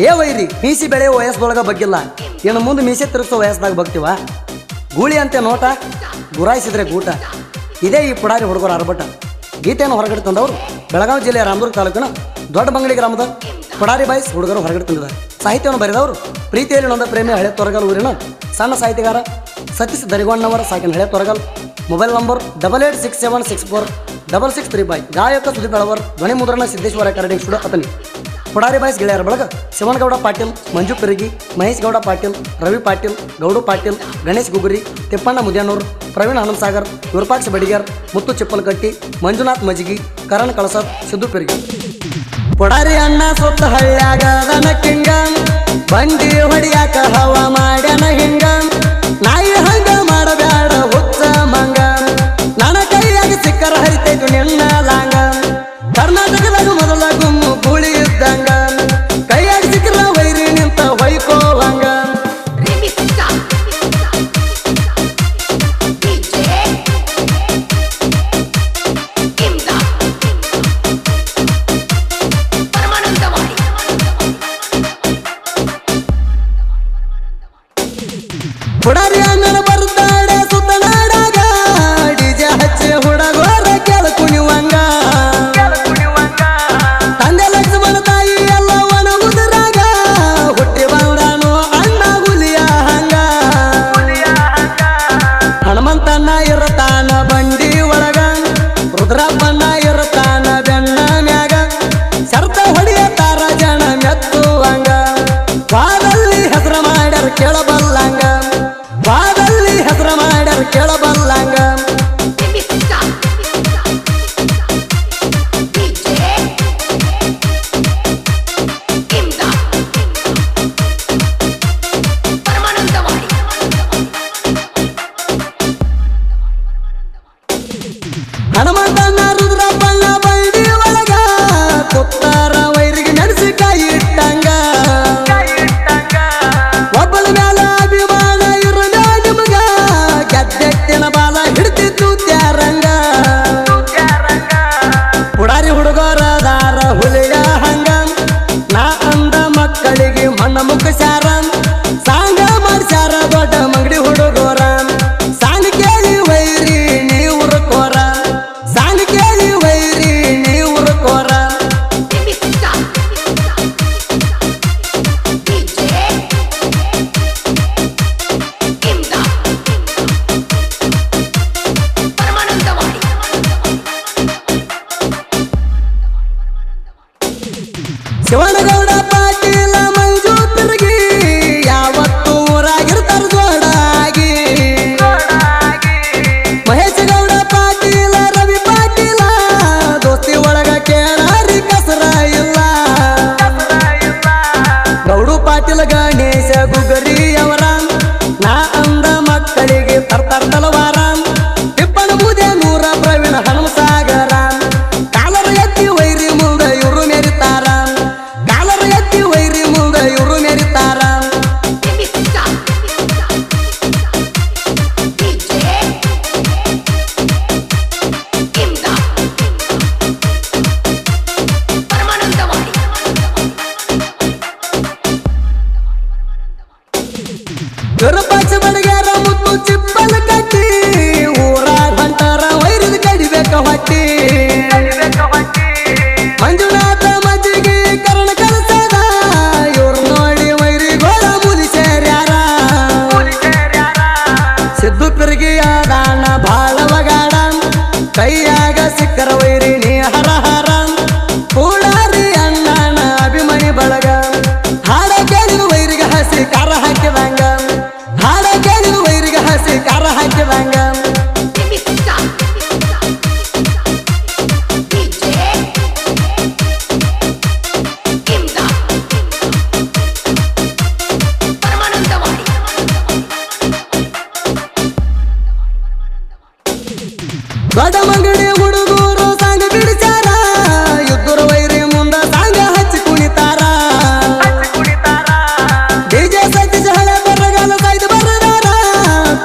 ಏ ವೈರಿ, ಮೀಸಿ ಬೆಳೆಯೋ ವಯಸ್ಸೊಳಗ ಬಗ್ಗಿಲ್ಲ. ಇನ್ನು ಮುಂದೆ ಮೀಸೆ ತಿರುಗಿಸೋ ವಯಸ್ಸಾಗ ಬಗ್ತೀವ? ಗೂಳಿ ಅಂತೆ ನೋಟ, ಗುರಾಯಿಸಿದ್ರೆ ಗೂಟ. ಇದೇ ಈ ಪುಡಾರಿ ಹುಡುಗರು ಅರ್ಬಟ ಗೀತೆಯನ್ನು ಹೊರಗಡೆ ತಂದವರು ಬೆಳಗಾವಿ ಜಿಲ್ಲೆಯ ರಾಮದುರ್ಗ ತಾಲೂಕಿನ ದೊಡ್ಡ ಬಂಗಡಿ ಗ್ರಾಮದ ಪುಡಾರಿ ಬಾಯ್ಸ್ ಹುಡುಗರು ಹೊರಗಡೆ ತಂದಿದ್ದಾರೆ. ಸಾಹಿತ್ಯವನ್ನು ಬರೆದವರು ಪ್ರೀತಿಯಲ್ಲಿ ನೊಂದ ಪ್ರೇಮಿ ಹಳೆ ತೊರಗಲ್ ಊರಿನ ಸಣ್ಣ ಸಾಹಿತ್ಯಗಾರ ಸತೀಶ್ ದರಿಗೊಂಡವರ ಸಾಕಿನ ಹಳೆ Toragal. Mobile number double eight six seven six four double six three five. ಗಾಯಕ ಸುದೀಪ್ ಬೆಳವರ್ ಧ್ವನಿ ಮುದ್ರಣ ಸಿದ್ದೇಶ್ವರ ಕರಡಿ ಸ್ಟುಡಿಯೋ ಅತನಿ ಪುಡಾರಿ ಬಾಯ್ಸ್ ಗೆಳೆಯರ ಬಳಗ ಶಿವನಗೌಡ ಪಾಟೀಲ್, ಮಂಜು ಪೆರಗಿ, ಮಹೇಶ್ ಗೌಡ ಪಾಟೀಲ್, ರವಿ ಪಾಟೀಲ್, ಗೌಡು ಪಾಟೀಲ್, ಗಣೇಶ್ ಗುಗುರಿ, ತಿಪ್ಪಣ್ಣ ಮುದ್ಯಾನೂರ್, ಪ್ರವೀಣ್ ಹನುಮಸಾಗರ್ ವಿರೂಪಾಕ್ಷ ಬಡಿಗರ್, ಮುತ್ತು ಚಿಪ್ಪಲ್ಕಟ್ಟಿ ಮಂಜುನಾಥ್ ಮಜ್ಗಿ, ಕರಣ್ ಕಳಸರ್, ಸಿದ್ದು ಪೆರಗಿ. ಪುಡಾರಿ ಅಣ್ಣ ಸುತ್ತ ಹಳ್ಳ್ಯಾಗ ಬಂಡಿ ಹೊಡಿಯಾಕ ಹವಾ ಮಾಡ್ಯಾನ ಹಿಂಗ ನಾಯಿ Gracias. ದೊಡ್ಡ ಹುಡುಗೂರು ಸಾಂಗ ಬಿಡಿಸಾರ ಯುದ್ಧರ ವೈರಿ ಮುಂದ ಸಾಂಗ ಹಚ್ಚಿ ಕುಣಿತಾರ. ಡಿಜೆ ಸತೀಶ ಹಳೆ ಬರಗಾಲ ಕಾಯ್ದು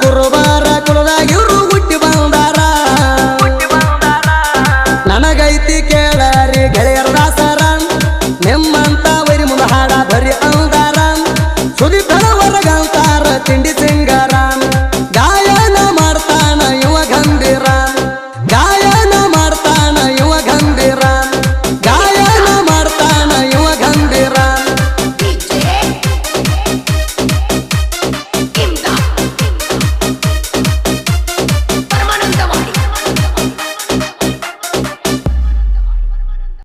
ಕುರುಬಾರ ಕುಲದಾಗ ಇವರು ಹುಟ್ಟಿ ಬಂದಾರ. ಗೆಳೆಯರ ದಾಸ.